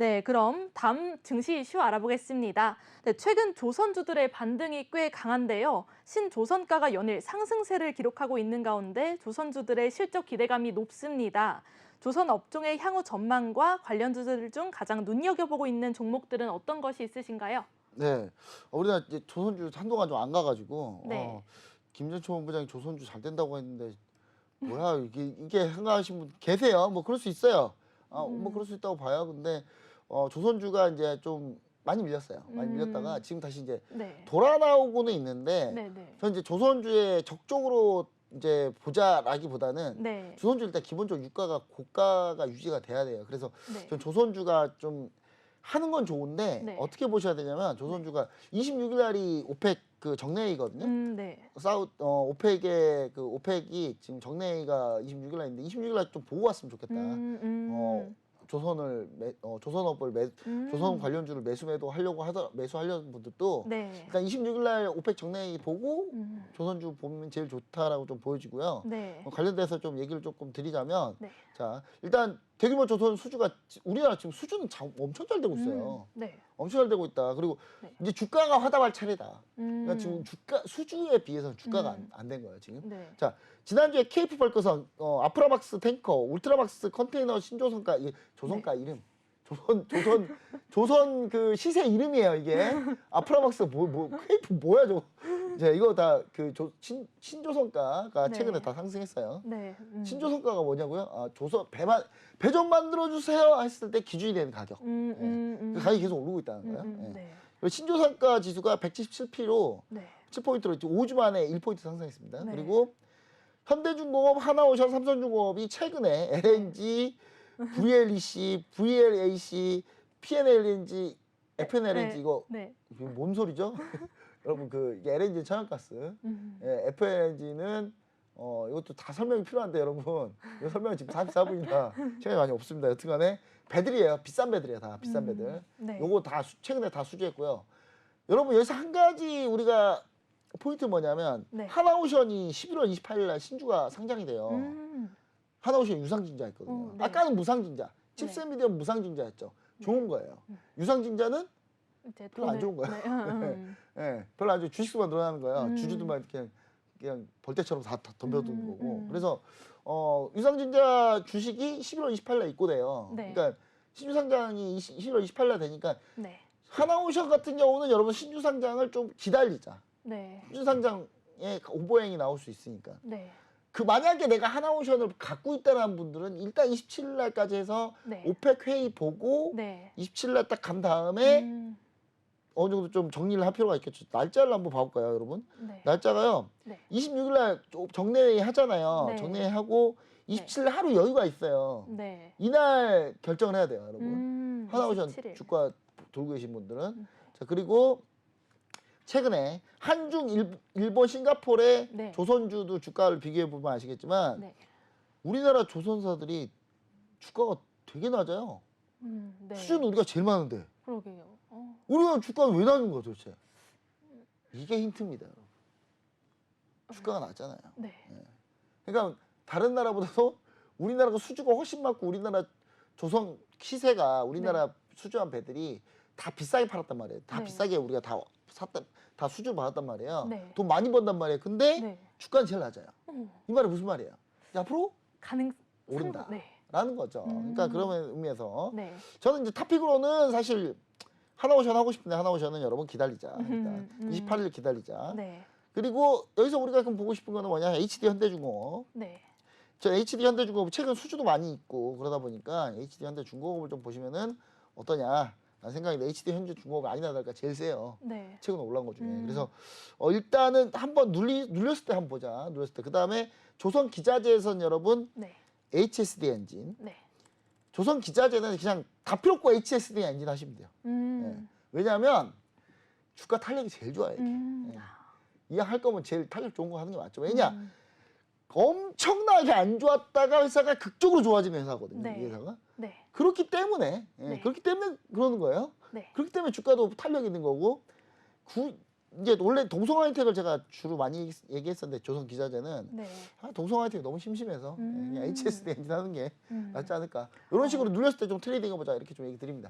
네, 그럼 다음 증시 이슈 알아보겠습니다. 네, 최근 조선주들의 반등이 꽤 강한데요. 신조선가가 연일 상승세를 기록하고 있는 가운데 조선주들의 실적 기대감이 높습니다. 조선 업종의 향후 전망과 관련 주들 중 가장 눈여겨보고 있는 종목들은 어떤 것이 있으신가요? 네, 어, 우리나라 이제 조선주 한동안 좀 안 가가지고 네. 어, 김전초 본부장이 조선주 잘 된다고 했는데 뭐야 이게 이게 생각하신 분 계세요? 뭐 그럴 수 있어요. 아, 음. 뭐 그럴 수 있다고 봐요. 근데 어, 조선주가 이제 좀 많이 밀렸어요. 많이 음. 밀렸다가 지금 다시 이제 네. 돌아 나오고는 있는데 네, 네. 저 이제 조선주의 적적으로 이제 보자라기보다는 네. 조선주 일단 기본적으로 유가가 고가가 유지가 돼야 돼요. 그래서 네. 전 조선주가 좀 하는 건 좋은데 네. 어떻게 보셔야 되냐면 조선주가 26일 날이 오펙 그 정례회의거든요. 음, 네. 사우 어 오펙의 그 오펙이 지금 정례회의가 26일 날인데 26일 날 좀 보고 왔으면 좋겠다. 음, 음. 어 조선을 매, 어, 조선업을 매, 음. 조선 관련주를 매수 매도 하려고 하더 매수하려는 분들도 네. 일단 26일 날 오펙 정례회의 보고 음. 조선주 보면 제일 좋다라고 좀 보여지고요. 네. 어, 관련돼서 좀 얘기를 조금 드리자면 네. 자 일단 대규모 조선 수주가 지- 우리나라 지금 수주는 자- 엄청 잘 되고 있어요. 음, 네. 엄청 잘 되고 있다. 그리고 네. 이제 주가가 화답할 차례다. 음. 그러니까 지금 주가 수주에 비해서는 주가가 음. 안된 거예요 지금. 네. 자 지난주에 케이프 벌크선 어, 아프라막스 탱커 울트라막스 컨테이너 신조선가 이게 조선가 네. 이름 조선 조선 조선 그 시세 이름이에요 이게 아프라막스 뭐뭐 케이프 뭐야 저거 이제 이거 다그 신조선가가 네. 최근에 다 상승했어요. 네. 음. 신조선가가 뭐냐고요? 아, 조선 배만 배 좀 만들어 주세요 했을 때 기준이 되는 가격. 음, 음, 음. 그 가격이 계속 오르고 있다는 음, 거예요. 음, 예. 네. 그리고 신조선가 지수가 177P로 네. 7포인트로 5주 만에 1포인트 상승했습니다. 네. 그리고 현대중공업, 하나오션, 삼성중공업이 최근에 LNG, VLEC, VLAC, PNLNG, FNLNG 네. 이거 네. 이게 뭔 소리죠? 여러분 그 이게 LNG 천연가스, 음. 예, FNLNG는 어 이것도 다 설명이 필요한데 여러분 이거 설명 지금 44분이나 시간이 많이 없습니다. 여튼간에 배들이에요. 비싼 배들이에요. 다 비싼 음, 배들. 네. 요거 다 수- 최근에 다 수주했고요. 여러분 여기서 한 가지 우리가 포인트 뭐냐면 네. 하나오션이 11월 28일 날 신주가 상장이 돼요. 음. 하나오션 유상증자했거든요. 어, 네. 아까는 무상증자, 네. 칩스미디어 무상증자였죠. 좋은 거예요. 유상증자는 이제 별로 안 좋은 거야. 네. 음. 예, 별로 안 좋은 주식수만 늘어나는 거야. 음. 주주들만 그냥 그냥 벌떼처럼 다, 음, 거고. 음. 그래서 어, 유상증자 주식이 11월 28일 날 입고돼요. 네. 그러니까 신주 상장이 20, 11월 28일 날 되니까 네. 하나오션 같은 경우는 여러분 신주 상장을 좀 기다리자. 네. 상장에 오보행이 나올 수 있으니까. 네. 그 만약에 내가 하나오션을 갖고 있다는 분들은 일단 27일 날까지 해서 네. 오펙 회의 보고 네. 27일 날 딱 간 다음에 음. 어느 정도 좀 정리를 할 필요가 있겠죠. 날짜를 한번 봐볼까요, 여러분? 네. 날짜가요. 네. 26일 날 정례회의 하잖아요. 네. 정례회 하고 27일 날 하루 여유가 있어요. 네. 이날 결정을 해야 돼요, 여러분. 음. 하나오션 27일. 주가 돌고 계신 분들은 음. 자 그리고 최근에 한중 일, 일본 싱가포르의 네. 조선주도 주가를 비교해 보면 아시겠지만 네. 우리나라 조선사들이 주가가 되게 낮아요. 음. 네. 수준은 우리가 제일 많은데 그러게요. 어. 우리가 주가가 왜 낮은 거야 도대체? 이게 힌트입니다. 여러분. 주가가 낮잖아요. 네. 그러니까 다른 나라보다도 우리나라가 수주가 훨씬 많고 우리나라 조선 시세가 우리나라 수주한 배들이 다 비싸게 팔았단 말이에요. 다 네. 비싸게 우리가 다 샀다 다 수주 받았단 말이에요. 네. 돈 많이 번단 말이에요. 근데 네. 주가는 제일 낮아요. 어. 이 말이 무슨 말이에요? 앞으로 가능 오른다. 네. 라는 거죠. 음. 그러니까 그런 의미에서 네. 저는 이제 탑픽으로는 사실 하나오션 하고 싶은데 하나오션은 여러분 기다리자. 일단 음, 음. 28일 기다리자. 네. 그리고 여기서 우리가 그럼 보고 싶은 거는 뭐냐? HD 현대중공업. 네. 저 HD 현대중공업 최근 수주도 많이 있고 그러다 보니까 HD 현대중공업을 좀 보시면은 어떠냐? 라는 생각인데 HD 현대중공업이 아니나 다를까 제일 세요. 네. 최근 올라온 것 중에. 음. 그래서 어, 일단은 한번 눌리, 눌렸을 때 한번 보자. 눌렸을 때. 그 다음에 조선 기자재에선 여러분 네. HSD 엔진. 네. 조선 기자재는 그냥 다 필요 없고 HSD 엔진 하시면 돼요. 음. 왜냐하면 주가 탄력이 제일 좋아요. 이게. 음. 예. 이왕 할 거면 제일 탄력 좋은 거 하는 게 맞죠. 왜냐? 음. 엄청나게 안 좋았다가 회사가 극적으로 좋아지는 회사거든요. 네. 이 회사가. 네. 그렇기 때문에 예, 네. 그렇기 때문에 그러는 거예요. 네. 그렇기 때문에 주가도 탄력 있는 거고 구, 이제 원래 동성 하이텍을 제가 주로 많이 얘기했었는데 조선 기자재는 네. 아, 동성 하이텍이 너무 심심해서 예, 음. 그냥 HSD 엔진 하는 게 음. 낫지 않을까 이런 식으로 눌렸을 때 좀 트레이딩 해보자 이렇게 좀 얘기 드립니다.